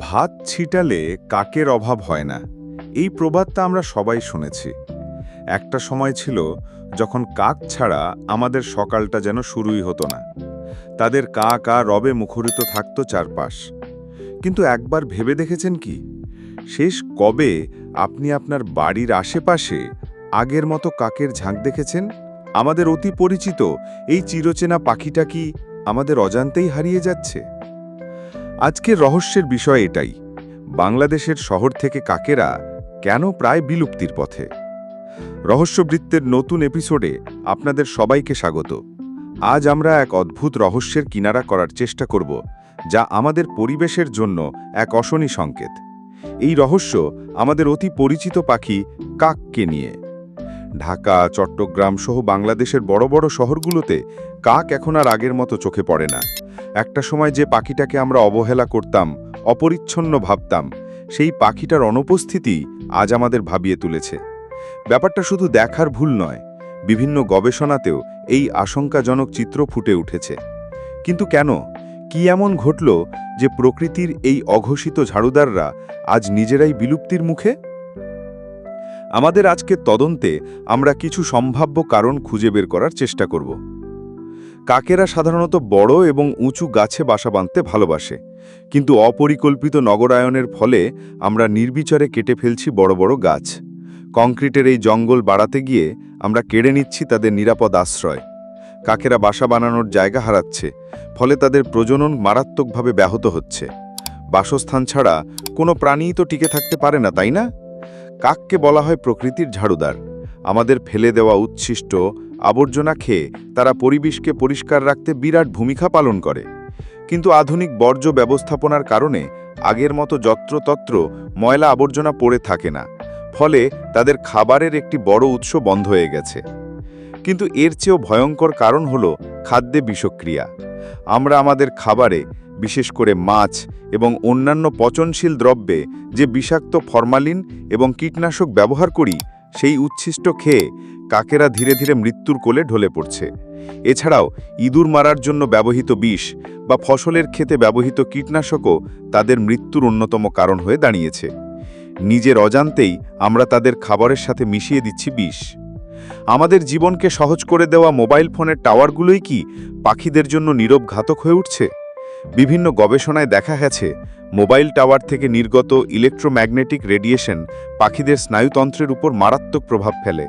ভাত ছিটালে কাকের অভাব হয় না। এই প্রবাদটা আমরা সবাই শুনেছি। একটা সময় ছিল যখন কাক ছাড়া আমাদের সকালটা যেন শুরুই হতো না। তাদের কা কা রবে মুখরিত থাকত চারপাশ। কিন্তু একবার ভেবে দেখেছেন কি? শেষ কবে আপনি আপনার বাড়ির আশেপাশে আগের মতো কাকের ঝাঁক দেখেছেন? আমাদের অতি পরিচিত এই চিরচেনা পাখিটা কি আমাদের অজান্তেই হারিয়ে যাচ্ছে? আজকের রহস্যের বিষয় এটাই, বাংলাদেশের শহর থেকে কাকেরা কেন প্রায় বিলুপ্তির পথে? রহস্যবৃত্তের নতুন এপিসোডে আপনাদের সবাইকে স্বাগত। আজ আমরা এক অদ্ভুত রহস্যের কিনারা করার চেষ্টা করব, যা আমাদের পরিবেশের জন্য এক অশনি সংকেত। এই রহস্য আমাদের অতি পরিচিত পাখি কাককে নিয়ে। ঢাকা, চট্টগ্রাম সহ বাংলাদেশের বড় বড় শহরগুলোতে কাক এখন আর আগের মতো চোখে পড়ে না। একটা সময় যে পাখিটাকে আমরা অবহেলা করতাম, অপরিচ্ছন্ন ভাবতাম, সেই পাখিটার অনুপস্থিতি আজ আমাদের ভাবিয়ে তুলেছে। ব্যাপারটা শুধু দেখার ভুল নয়, বিভিন্ন গবেষণাতেও এই আশঙ্কাজনক চিত্র ফুটে উঠেছে। কিন্তু কেন? কি এমন ঘটল যে প্রকৃতির এই অঘোষিত ঝাড়ুদাররা আজ নিজেরাই বিলুপ্তির মুখে? আমাদের আজকের তদন্তে আমরা কিছু সম্ভাব্য কারণ খুঁজে বের করার চেষ্টা করব। কাকেরা সাধারণত বড় এবং উঁচু গাছে বাসা বাঁধতে ভালোবাসে। কিন্তু অপরিকল্পিত নগরায়নের ফলে আমরা নির্বিচারে কেটে ফেলছি বড় বড় গাছ। কংক্রিটের এই জঙ্গল বাড়াতে গিয়ে আমরা কেড়ে নিচ্ছি তাদের নিরাপদ আশ্রয়। কাকেরা বাসা বানানোর জায়গা হারাচ্ছে, ফলে তাদের প্রজনন মারাত্মকভাবে ব্যাহত হচ্ছে। বাসস্থান ছাড়া কোনো প্রাণীই তো টিকে থাকতে পারে না, তাই না? কাককে বলা হয় প্রকৃতির ঝাড়ুদার। আমাদের ফেলে দেওয়া উচ্ছিষ্ট আবর্জনা খেয়ে তারা পরিবেশকে পরিষ্কার রাখতে বিরাট ভূমিকা পালন করে। কিন্তু আধুনিক বর্জ্য ব্যবস্থাপনার কারণে আগের মতো যত্রতত্র ময়লা আবর্জনা পড়ে থাকে না। ফলে তাদের খাবারের একটি বড় উৎস বন্ধ হয়ে গেছে। কিন্তু এর চেয়েও ভয়ঙ্কর কারণ হল খাদ্যে বিষক্রিয়া। আমরা আমাদের খাবারে, বিশেষ করে মাছ এবং অন্যান্য পচনশীল দ্রব্যে যে বিষাক্ত ফরমালিন এবং কীটনাশক ব্যবহার করি, সেই উচ্ছিষ্ট খেয়ে কাকেরা ধীরে ধীরে মৃত্যুর কোলে ঢলে পড়ছে। এছাড়াও ইঁদুর মারার জন্য ব্যবহৃত বিষ বা ফসলের ক্ষেতে ব্যবহৃত কীটনাশকও তাদের মৃত্যুর অন্যতম কারণ হয়ে দাঁড়িয়েছে। নিজের অজান্তেই আমরা তাদের খাবারের সাথে মিশিয়ে দিচ্ছি বিষ। আমাদের জীবনকে সহজ করে দেওয়া মোবাইল ফোনের টাওয়ারগুলোই কি পাখিদের জন্য নীরব ঘাতক হয়ে উঠছে? বিভিন্ন গবেষণায় দেখা গেছে, মোবাইল টাওয়ার থেকে নির্গত ইলেকট্রোম্যাগনেটিক রেডিয়েশন পাখিদের স্নায়ুতন্ত্রের উপর মারাত্মক প্রভাব ফেলে।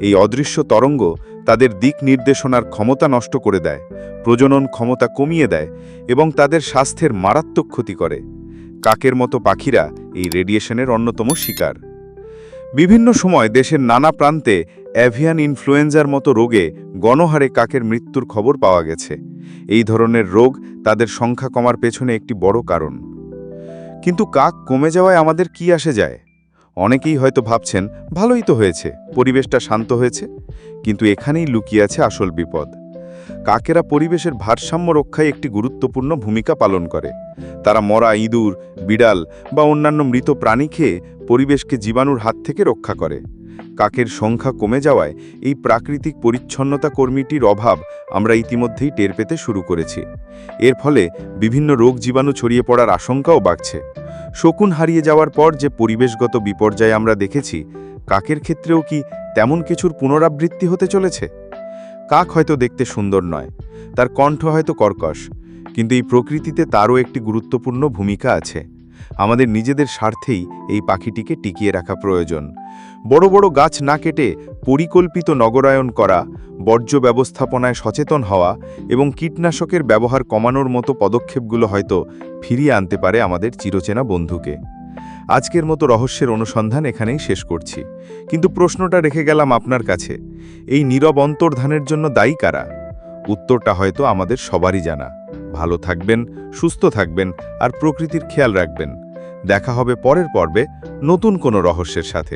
এই অদৃশ্য তরঙ্গ তাদের দিক নির্দেশনার ক্ষমতা নষ্ট করে দেয়, প্রজনন ক্ষমতা কমিয়ে দেয় এবং তাদের স্বাস্থ্যের মারাত্মক ক্ষতি করে। কাকের মতো পাখিরা এই রেডিয়েশনের অন্যতম শিকার। বিভিন্ন সময় দেশের নানা প্রান্তে অ্যাভিয়ান ইনফ্লুয়েঞ্জার মতো রোগে গণহারে কাকের মৃত্যুর খবর পাওয়া গেছে। এই ধরনের রোগ তাদের সংখ্যা কমার পেছনে একটি বড় কারণ। কিন্তু কাক কমে যাওয়ায় আমাদের কি আসে যায়? অনেকেই হয়তো ভাবছেন, ভালোই তো হয়েছে, পরিবেশটা শান্ত হয়েছে। কিন্তু এখানেই লুকিয়ে আছে আসল বিপদ। কাকেরা পরিবেশের ভারসাম্য রক্ষায় একটি গুরুত্বপূর্ণ ভূমিকা পালন করে। তারা মরা ইঁদুর, বিড়াল বা অন্যান্য মৃত প্রাণী খেয়ে পরিবেশকে জীবাণুর হাত থেকে রক্ষা করে। কাকের সংখ্যা কমে যাওয়ায় এই প্রাকৃতিক পরিচ্ছন্নতা কর্মীটির অভাব আমরা ইতিমধ্যেই টের পেতে শুরু করেছি। এর ফলে বিভিন্ন রোগ জীবাণু ছড়িয়ে পড়ার আশঙ্কাও বাড়ছে। শকুন হারিয়ে যাওয়ার পর যে পরিবেশগত বিপর্যয় আমরা দেখেছি, কাকের ক্ষেত্রেও কি তেমন কিছুর পুনরাবৃত্তি হতে চলেছে? কাক হয়তো দেখতে সুন্দর নয়, তার কণ্ঠ হয়তো কর্কশ, কিন্তু এই প্রকৃতিতে তারও একটি গুরুত্বপূর্ণ ভূমিকা আছে। আমাদের নিজেদের স্বার্থেই এই পাখিটিকে টিকিয়ে রাখা প্রয়োজন। বড় বড় গাছ না কেটে পরিকল্পিত নগরায়ন করা, বর্জ্য ব্যবস্থাপনায় সচেতন হওয়া এবং কীটনাশকের ব্যবহার কমানোর মতো পদক্ষেপগুলো হয়তো ফিরিয়ে আনতে পারে আমাদের চিরচেনা বন্ধুকে। আজকের মতো রহস্যের অনুসন্ধান এখানেই শেষ করছি। কিন্তু প্রশ্নটা রেখে গেলাম আপনার কাছে, এই নীরব অন্তর্ধানের জন্য দায়ী কারা? উত্তরটা হয়তো আমাদের সবারই জানা। ভালো থাকবেন, সুস্থ থাকবেন আর প্রকৃতির খেয়াল রাখবেন। দেখা হবে পরের পর্বে নতুন কোনো রহস্যের সাথে।